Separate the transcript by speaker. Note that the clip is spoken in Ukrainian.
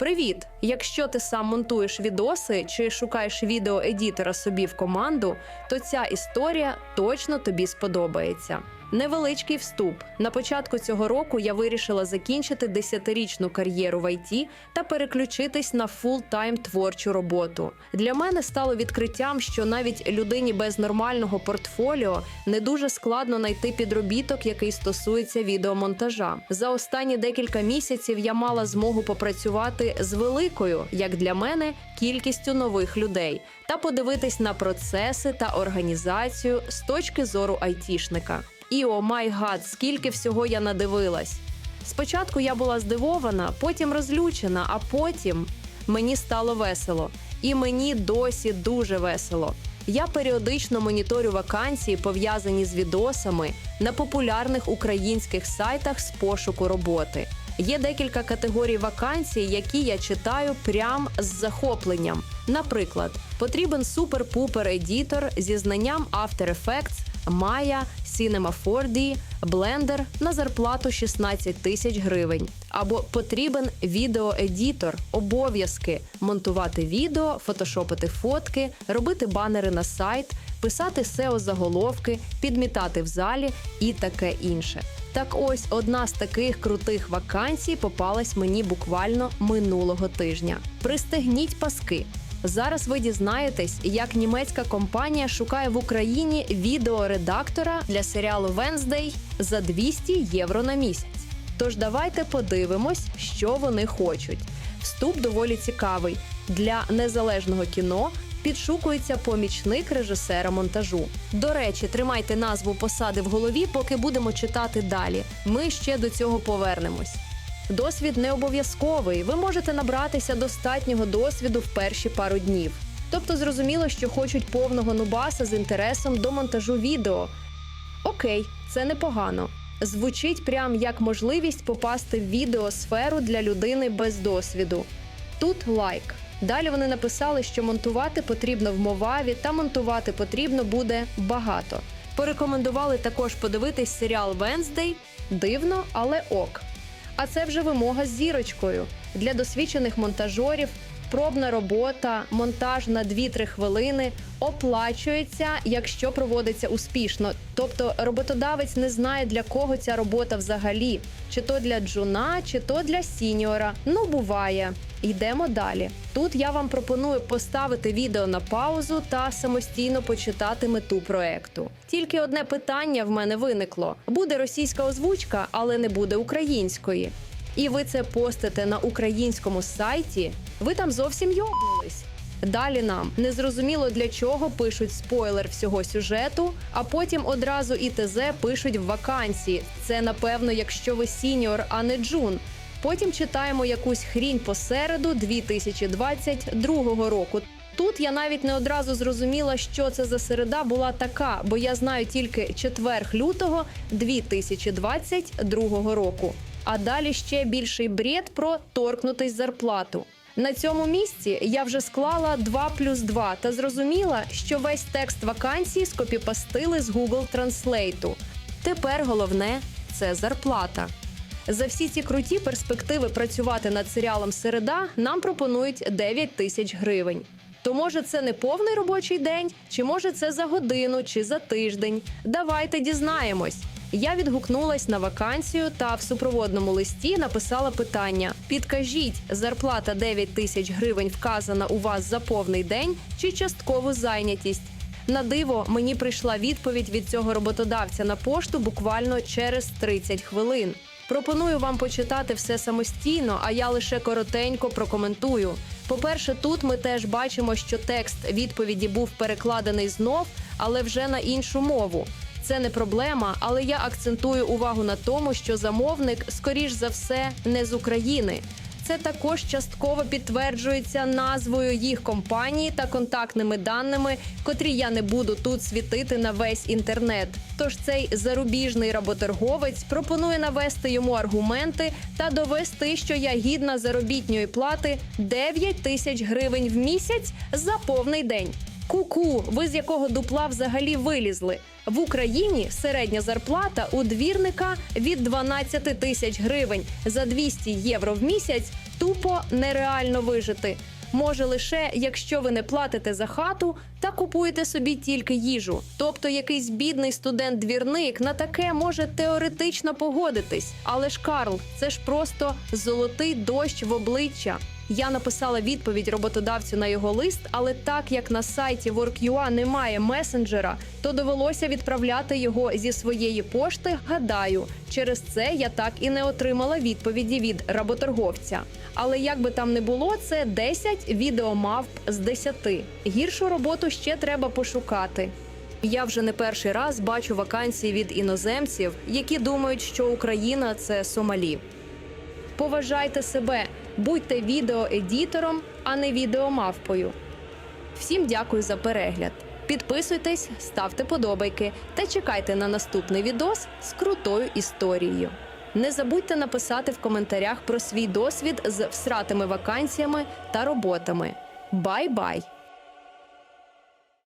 Speaker 1: Привіт! Якщо ти сам монтуєш відоси чи шукаєш відеоедітора собі в команду, то ця історія точно тобі сподобається. Невеличкий вступ. На початку цього року я вирішила закінчити десятирічну кар'єру в ІТ та переключитись на фул-тайм творчу роботу. Для мене стало відкриттям, що навіть людині без нормального портфоліо не дуже складно знайти підробіток, який стосується відеомонтажа. За останні декілька місяців я мала змогу попрацювати з великою, як для мене, кількістю нових людей та подивитись на процеси та організацію з точки зору айтішника. І о май гад, скільки всього я надивилась. Спочатку я була здивована, потім розлючена, а потім мені стало весело. І мені досі дуже весело. Я періодично моніторю вакансії, пов'язані з відосами на популярних українських сайтах з пошуку роботи. Є декілька категорій вакансій, які я читаю прям з захопленням. Наприклад, потрібен супер-пупер едітор зі знанням After Effects, Maya, Cinema 4D, Blender на зарплату 16 тисяч гривень. Або потрібен відеоедітор, обов'язки монтувати відео, фотошопити фотки, робити банери на сайт, писати SEO заголовки, підмітати в залі і таке інше. Так ось одна з таких крутих вакансій попалась мені буквально минулого тижня. Пристегніть паски. Зараз ви дізнаєтесь, як німецька компанія шукає в Україні відеоредактора для серіалу Wednesday за 200 євро на місяць. Тож давайте подивимось, що вони хочуть. Вступ доволі цікавий. Для незалежного кіно підшукується помічник режисера монтажу. До речі, тримайте назву посади в голові, поки будемо читати далі. Ми ще до цього повернемось. Досвід не обов'язковий. Ви можете набратися достатнього досвіду в перші пару днів. Тобто зрозуміло, що хочуть повного нубаса з інтересом до монтажу відео. Окей, це непогано. Звучить прям як можливість попасти в відеосферу для людини без досвіду. Тут лайк. Далі вони написали, що монтувати потрібно в Моваві та монтувати потрібно буде багато. Порекомендували також подивитись серіал Венздей. Дивно, але ок. А це вже вимога з зірочкою для досвідчених монтажорів. Пробна робота, монтаж на 2-3 хвилини оплачується, якщо проводиться успішно. Тобто роботодавець не знає для кого ця робота взагалі, чи то для джуна, чи то для сіньора. Ну буває. Йдемо далі. Тут я вам пропоную поставити відео на паузу та самостійно почитати мету проекту. Тільки одне питання в мене виникло: буде російська озвучка, але не буде української. І ви це постите на українському сайті. Ви там зовсім йобнулись. Далі нам незрозуміло для чого пишуть спойлер всього сюжету, а потім одразу і ТЗ пишуть в вакансії. Це напевно, якщо ви сіньор, а не джун. Потім читаємо якусь хрінь посереду 2022 року. Тут я навіть не одразу зрозуміла, що це за середа була така, бо я знаю тільки 4 лютого 2022 року. А далі ще більший бред про торкнутись зарплату. На цьому місці я вже склала 2 плюс 2 та зрозуміла, що весь текст вакансії скопіпастили з Google Translate. Тепер головне це зарплата. За всі ці круті перспективи працювати над серіалом Середа нам пропонують 9 тисяч гривень. То може це не повний робочий день, чи може це за годину, чи за тиждень. Давайте дізнаємось. Я відгукнулась на вакансію та в супроводному листі написала питання: підкажіть, зарплата 9 тисяч гривень вказана у вас за повний день чи часткову зайнятість. На диво мені прийшла відповідь від цього роботодавця на пошту буквально через 30 хвилин. Пропоную вам почитати все самостійно, а я лише коротенько прокоментую. По-перше, тут ми теж бачимо, що текст відповіді був перекладений знов, але вже на іншу мову. Це не проблема, але я акцентую увагу на тому, що замовник, скоріш за все, не з України. Це також частково підтверджується назвою їх компанії та контактними даними, котрі я не буду тут світити на весь інтернет. Тож цей зарубіжний работорговець пропонує навести йому аргументи та довести, що я гідна заробітньої плати 9 тисяч гривень в місяць за повний день. Ку-ку, ви з якого дупла взагалі вилізли? В Україні середня зарплата у двірника від 12 тисяч гривень за 200 євро в місяць тупо нереально вижити. Може лише якщо ви не платите за хату та купуєте собі тільки їжу. Тобто якийсь бідний студент-двірник на таке може теоретично погодитись. Але ж Карл, це ж просто золотий дощ в обличчя. Я написала відповідь роботодавцю на його лист, але так як на сайті Work.ua немає месенджера, то довелося відправляти його зі своєї пошти. Гадаю, через це я так і не отримала відповіді від работорговця. Але як би там не було, це 10 відеомавп з 10. Гіршу роботу ще треба пошукати. Я вже не перший раз бачу вакансії від іноземців, які думають, що Україна це Сомалі. Поважайте себе, будьте відеоедітором, а не відеомавпою. Всім дякую за перегляд. Підписуйтесь, ставте подобайки та чекайте на наступний відос з крутою історією. Не забудьте написати в коментарях про свій досвід з всратими вакансіями та роботами. Бай-бай!